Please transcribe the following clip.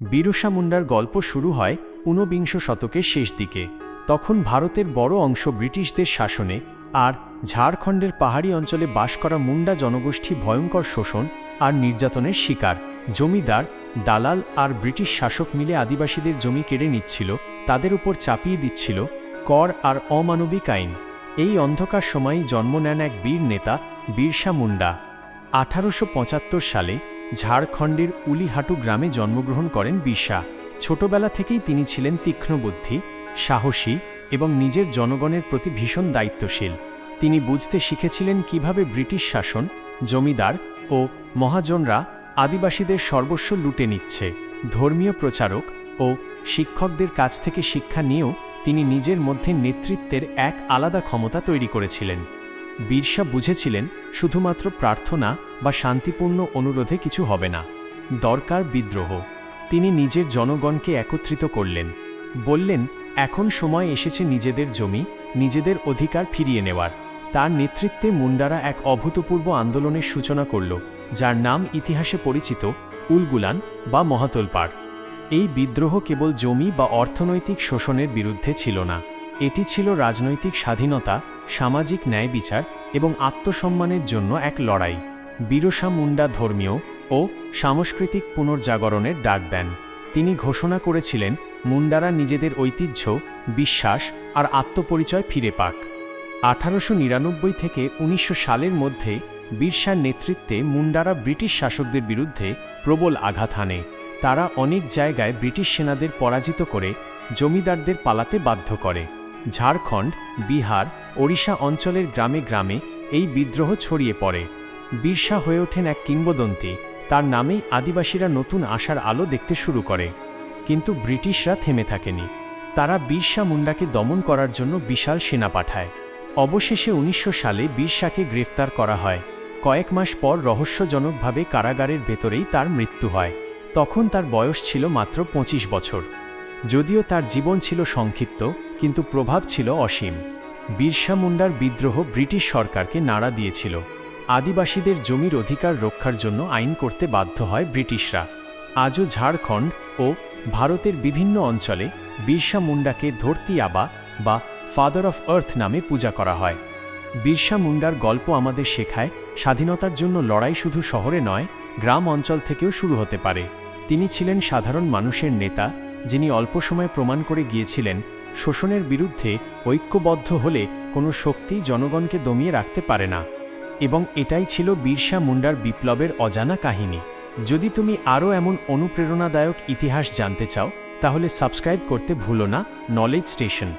বিরসা মুন্ডার গল্প শুরু হয় ঊনবিংশ শতকের শেষ দিকে। তখন ভারতের বড় অংশ ব্রিটিশদের শাসনে আর ঝাড়খণ্ডের পাহাড়ি অঞ্চলে বাস করা মুন্ডা জনগোষ্ঠী ভয়ঙ্কর শোষণ আর নির্যাতনের শিকার। জমিদার, দালাল আর ব্রিটিশ শাসক মিলে আদিবাসীদের জমি কেড়ে নিচ্ছিল, তাদের উপর চাপিয়ে দিচ্ছিল কর আর অমানবিক আইন। এই অন্ধকার সময়ই জন্ম নেন এক বীর নেতা, বীরসা মুন্ডা। আঠারোশো পঁচাত্তর সালে ঝাড়খণ্ডের উলিহাটু গ্রামে জন্মগ্রহণ করেন বিরসা ছোটবেলা থেকেই তিনি ছিলেন তীক্ষ্ণবুদ্ধি, সাহসী এবং নিজের জনগণের প্রতি ভীষণ দায়িত্বশীল। তিনি বুঝতে শিখেছিলেন কীভাবে ব্রিটিশ শাসন, জমিদার ও মহাজনরা আদিবাসীদের সর্বস্ব লুটে নিচ্ছে। ধর্মীয় প্রচারক ও শিক্ষকদের কাছ থেকে শিক্ষা নিয়েও তিনি নিজের মধ্যে নেতৃত্বের এক আলাদা ক্ষমতা তৈরি করেছিলেন। বীরসা বুঝেছিলেন, শুধুমাত্র প্রার্থনা বা শান্তিপূর্ণ অনুরোধে কিছু হবে না। দরকার বিদ্রোহ। তিনি নিজের জনগণকে একত্রিত করলেন। বললেন, এখন সময় এসেছে নিজেদের জমি, নিজেদের অধিকার ফিরিয়ে নেওয়ার। তার নেতৃত্বে মুন্ডারা এক অভূতপূর্ব আন্দোলনের সূচনা করল, যার নাম ইতিহাসে পরিচিত উলগুলান বা মহাতলপাড়। এই বিদ্রোহ কেবল জমি বা অর্থনৈতিক শোষণের বিরুদ্ধে ছিল না। এটি ছিল রাজনৈতিক স্বাধীনতা সামাজিক ন্যায় বিচার এবং আত্মসম্মানের জন্য এক লড়াই। বীরসা মুন্ডা ধর্মীয় ও সাংস্কৃতিক পুনর্জাগরণের ডাক দেন। তিনি ঘোষণা করেছিলেন, মুন্ডারা নিজেদের ঐতিহ্য, বিশ্বাস আর আত্মপরিচয় ফিরে পাক। আঠারোশো নিরানব্বই থেকে উনিশশো সালের মধ্যে বিরসার নেতৃত্বে মুন্ডারা ব্রিটিশ শাসকদের বিরুদ্ধে প্রবল আঘাত হানে। তারা অনেক জায়গায় ব্রিটিশ সেনাদের পরাজিত করে জমিদারদের পালাতে বাধ্য করে। ঝাড়খণ্ড, বিহার, ওড়িশা অঞ্চলের গ্রামে গ্রামে এই বিদ্রোহ ছড়িয়ে পড়ে। বীরসা হয়ে ওঠেন এক কিংবদন্তি। তার নামেই আদিবাসীরা নতুন আশার আলো দেখতে শুরু করে। কিন্তু ব্রিটিশরা থেমে থাকেনি। তারা বীরসা মুন্ডাকে দমন করার জন্য বিশাল সেনা পাঠায়। অবশেষে উনিশশো সালে বীরসাকে গ্রেফতার করা হয়। কয়েক মাস পর রহস্যজনকভাবে কারাগারের ভেতরেই তার মৃত্যু হয়। তখন তার বয়স ছিল মাত্র ২৫ বছর। যদিও তার জীবন ছিল সংক্ষিপ্ত, কিন্তু প্রভাব ছিল অসীম। বীরসা মুন্ডার বিদ্রোহ ব্রিটিশ সরকারকে নাড়া দিয়েছিল। আদিবাসীদের জমির অধিকার রক্ষার জন্য আইন করতে বাধ্য হয় ব্রিটিশরা। আজও ঝাড়খণ্ড ও ভারতের বিভিন্ন অঞ্চলে বীরসা মুন্ডাকে ধরতি আবা বা ফাদার অফ আর্থ নামে পূজা করা হয়। বীরসা মুন্ডার গল্প আমাদের শেখায় স্বাধীনতার জন্য লড়াই শুধু শহরে নয়, গ্রাম অঞ্চল থেকেও শুরু হতে পারে। তিনি ছিলেন সাধারণ মানুষের নেতা যিনি অল্প সময়ে প্রমাণ করে গিয়েছিলেন, শোষণের বিরুদ্ধে ঐক্যবদ্ধ হলে কোনো শক্তি জনগণকে দমিয়ে রাখতে পারে না। এবং এটাই ছিল বীরসা মুন্ডার বিপ্লবের অজানা কাহিনী। যদি তুমি আরও এমন অনুপ্রেরণাদায়ক ইতিহাস জানতে চাও, তাহলে সাবস্ক্রাইব করতে ভুলো না, নলেজ স্টেশন।